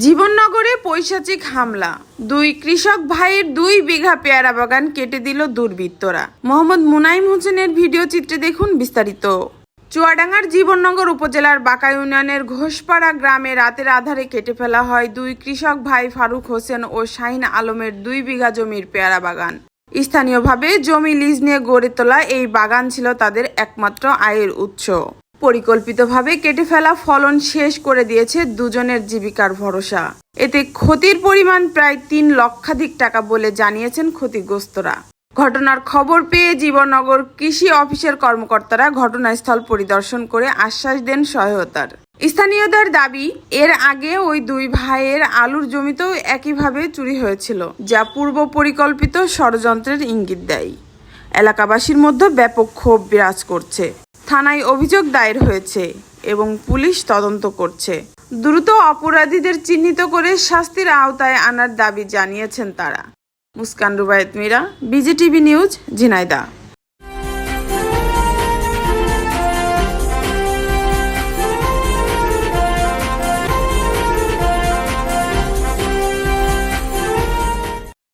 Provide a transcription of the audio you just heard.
জীবননগরে পৈশাচিক হামলা। দুই কৃষক ভাইয়ের দুই বিঘা পেয়ারা বাগান কেটে দিল দুর্বৃত্তরা। মোহাম্মদ মুনাইম হোসেনের ভিডিও চিত্রে দেখুন বিস্তারিত। চুয়াডাঙ্গার জীবননগর উপজেলার বাঁকা ইউনিয়নের ঘোষপাড়া গ্রামে রাতের আধারে কেটে ফেলা হয় দুই কৃষক ভাই ফারুক হোসেন ও শাহিন আলমের দুই বিঘা জমির পেয়ারা বাগান। স্থানীয়ভাবে জমি লিজ নিয়ে গড়ে তোলা এই বাগান ছিল তাদের একমাত্র আয়ের উৎস। পরিকল্পিতভাবে কেটে ফেলা ফলন শেষ করে দিয়েছে দুজনের জীবিকার ভরসা। এতে ক্ষতির পরিমাণ প্রায় তিন লক্ষাধিক টাকা বলে জানিয়েছেন ক্ষতিগ্রস্তরা। ঘটনার খবর পেয়ে জীবননগর কৃষি অফিসের কর্মকর্তারা ঘটনাস্থল পরিদর্শন করে আশ্বাস দেন সহায়তার। স্থানীয়দের দাবি, এর আগে ওই দুই ভাইয়ের আলুর জমিতেও একইভাবে চুরি হয়েছিল, যা পূর্ব পরিকল্পিত ষড়যন্ত্রের ইঙ্গিত দেয়। এলাকাবাসীর মধ্যে ব্যাপক ক্ষোভ বিরাজ করছে। থানায় অভিযোগ দায়ের হয়েছে এবং পুলিশ তদন্ত করছে। দ্রুত অপরাধীদের চিহ্নিত করে শাস্তির আওতায় আনার দাবি জানিয়েছেন তারা। Muskan Rubayat Mira, BGTV news Jhenaidah